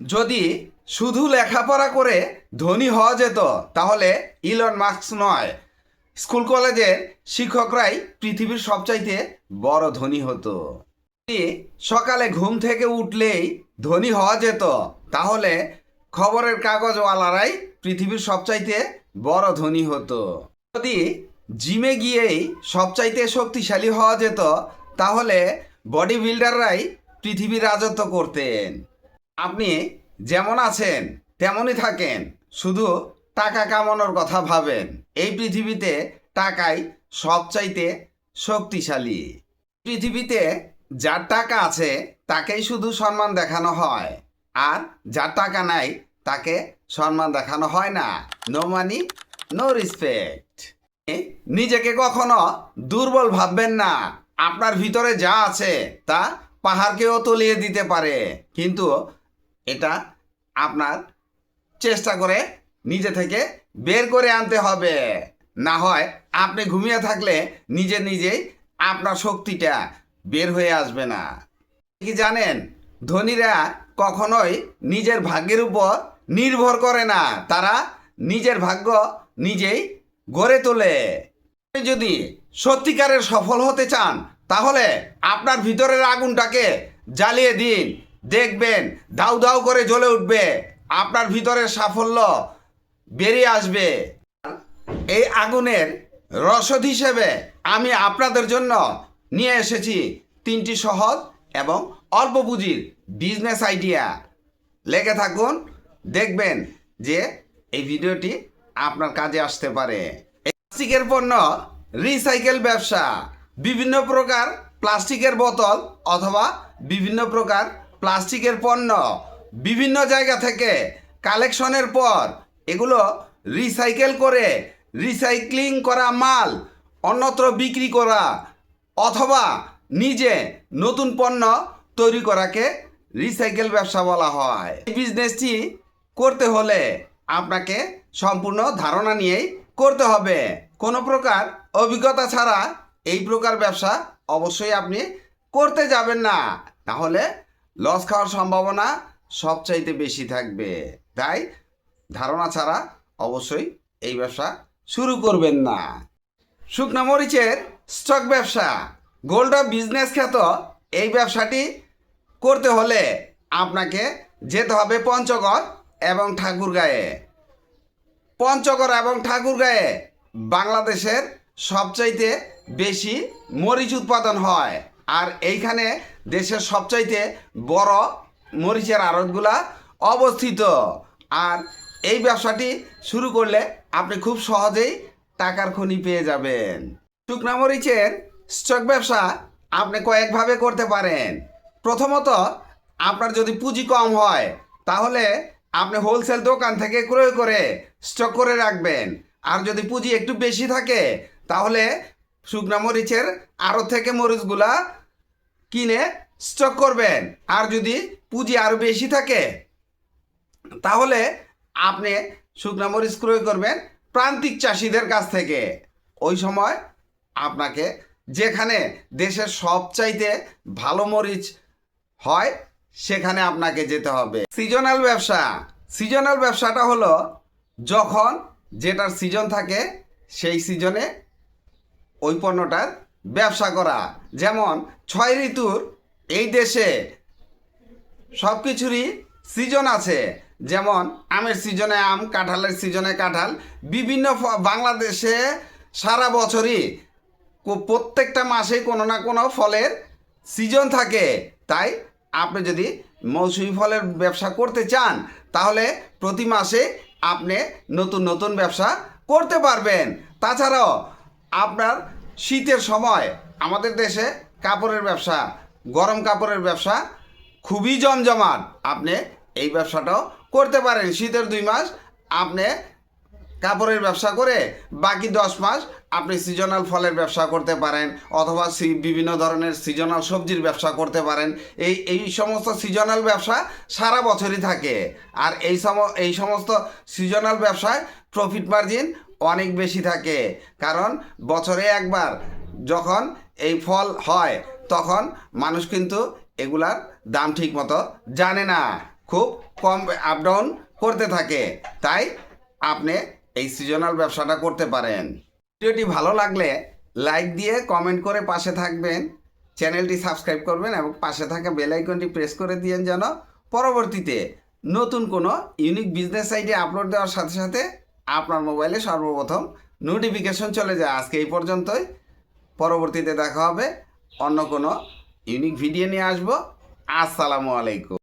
যদি শুধু লেখাপড়া করে ধনী হওয়া যেত, তাহলে ইলন মাস্ক নয়। স্কুল কলেজের শিক্ষকরাই পৃথিবীর সবচাইতে বড় ধনী হতো। সকালে ঘুম থেকে উঠলেই ধনী হওয়া যেত, তাহলে খবরের কাগজওয়ালারাই পৃথিবীর সবচাইতে বড় ধনী হতো। যদি জিমে গিয়েই সবচাইতে শক্তিশালী হওয়া যেত, তাহলে বডি বিল্ডাররাই পৃথিবীর রাজত্ব করতেন। আপনি যেমন আছেন, তেমনই থাকেন। শুধু টাকা কামানোর কথা ভাবেন। এই পৃথিবীতে টাকাই সবচাইতে শক্তিশালী। পৃথিবীতে যার টাকা আছে, তাকেই শুধু সম্মান দেখানো হয়। আর যার টাকা নাই, তাকে সম্মান দেখানো হয় না। নো মানি নো রেসপেক্ট নিজেকে কখনো দুর্বল ভাববেন না। আপনার ভিতরে যা আছে, তা পাহাড়কেও তলিয়ে দিতে পারে। কিন্তু এটা আপনার চেষ্টা করে নিজে থেকে বের করে আনতে হবে। না হয় আপনি ঘুমিয়ে থাকলে নিজে নিজেই আপনার শক্তিটা বের হয়ে আসবে না। কি জানেন? ধনীরা কখনোই নিজের ভাগ্যের উপর নির্ভর করে না। তারা নিজের ভাগ্য নিজেই গড়ে তোলে। যদি সত্যিকারের সফল হতে চান, তাহলে আপনার ভিতরের আগুনটাকে জ্বালিয়ে দিন। দেখবেন, দাউ দাউ করে জ্বলে উঠবে, আপনার ভিতরের সাফল্য বেরিয়ে আসবে। এই আগুনের রসদ হিসেবে আমি আপনাদের জন্য নিয়ে এসেছি তিনটি সহজ এবং অল্প পুঁজির বিজনেস আইডিয়া। লেগে থাকুন, দেখবেন যে এই ভিডিওটি আপনার কাজে আসতে পারে। প্লাস্টিকের পণ্য, রিসাইকেল ব্যবসা, বিভিন্ন প্রকার প্লাস্টিকের বোতল অথবা বিভিন্ন প্রকার প্লাস্টিকের পণ্য, বিভিন্ন জায়গা থেকে কালেকশনের পর এগুলো রিসাইকেল করে, রিসাইক্লিং করা মাল, অন্যত্র বিক্রি করা অথবা নিজে নতুন পণ্য তৈরি করাকে রিসাইকেল ব্যবসা বলা হয়। এই বিজনেসটি করতে হলে আপনাকে সম্পূর্ণ ধারণা নিয়েই করতে হবে। কোনো প্রকার অভিজ্ঞতা ছাড়া এই প্রকার ব্যবসা অবশ্যই আপনি করতে যাবেন না। তাহলে লস খাওয়ার সম্ভাবনা সবচাইতে বেশি থাকবে। তাই ধারণা ছাড়া অবশ্যই এই ব্যবসা শুরু করবেন না। শুকনা মরিচের স্টক ব্যবসা। গোল্ড অফ বিজনেস খ্যাত এই ব্যবসাটি করতে হলে আপনাকে যেতে হবে পঞ্চগড় এবং ঠাকুরগাঁয়ে। পঞ্চগড় এবং ঠাকুরগাঁয়ে বাংলাদেশের সবচাইতে বেশি মরিচ উৎপাদন হয়। আর এইখানে দেশের সবচাইতে বড় মরিচের আড়তগুলা অবস্থিত। আর এই ব্যবসাটি শুরু করলে আপনি খুব সহজেই টাকার খনি পেয়ে যাবেন। শুকনা মরিচের স্টক ব্যবসা আপনি কয়েকভাবে করতে পারেন। প্রথমত, আপনার যদি পুঁজি কম হয়, তাহলে আপনি হোলসেল দোকান থেকে ক্রয় করে স্টক করে রাখবেন। আর যদি পুঁজি একটু বেশি থাকে, তাহলে শুকনা মরিচের আরও থেকে মরিচগুলা কিনে স্টক করবেন। আর যদি পুঁজি আরও বেশি থাকে, তাহলে আপনি শুকনা মরিচ ক্রয় করবেন প্রান্তিক চাষিদের কাছ থেকে। ওই সময় আপনাকে যেখানে দেশের সবচাইতে ভালো মরিচ হয়, সেখানে আপনাকে যেতে হবে। সিজনাল ব্যবসা। সিজনাল ব্যবসাটা হলো যখন যেটার সিজন থাকে, সেই সিজনে ওই পণ্যটার ব্যবসা করা। যেমন ছয় ঋতুর এই দেশে সব কিছুরই সিজন আছে। যেমন আমের সিজনে আম, কাঁঠালের সিজনে কাঁঠাল। বিভিন্ন বাংলাদেশে সারা বছরই প্রত্যেকটা মাসেই কোনো না কোনো ফলের সিজন থাকে। তাই আপনি যদি মৌসুমি ফলের ব্যবসা করতে চান, তাহলে প্রতি মাসে আপনি নতুন নতুন ব্যবসা করতে পারবেন। তাছাড়াও আপনার শীতের সময় আমাদের দেশে কাপড়ের ব্যবসা, গরম কাপড়ের ব্যবসা খুবই জমজমাট। আপনি এই ব্যবসাটাও করতে পারেন। শীতের দুই মাস আপনি কাপড়ের ব্যবসা করে বাকি দশ মাস আপনি সিজনাল ফলের ব্যবসা করতে পারেন অথবা বিভিন্ন ধরনের সিজনাল সবজির ব্যবসা করতে পারেন। এই এই সমস্ত সিজনাল ব্যবসা সারা বছরই থাকে। আর এই সম, এই সমস্ত সিজনাল ব্যবসায় প্রফিট মার্জিন অনেক বেশি থাকে। কারণ বছরে একবার যখন এই ফল হয়, তখন মানুষ কিন্তু এগুলার দাম ঠিক মতো জানে না। খুব কম আপ ডাউন করতে থাকে। তাই আপনি এই সিজনাল ব্যবসাটা করতে পারেন। ভিডিওটি ভালো লাগলে লাইক দিয়ে কমেন্ট করে পাশে থাকবেন। চ্যানেলটি সাবস্ক্রাইব করবেন এবং পাশে থাকা বেল আইকনটি প্রেস করে দিয়েন যেন পরবর্তীতে নতুন কোনো ইউনিক বিজনেস আইডিয়া আপলোড দেওয়ার সাথে সাথে আপনার মোবাইলে সর্বপ্রথম নোটিফিকেশন চলে যায়। আজকে এই পর্যন্তই। পরবর্তীতে দেখা হবে। অন্য কোনো ইউনিক ভিডিও নিয়ে আসব। আসসালামু আলাইকুম।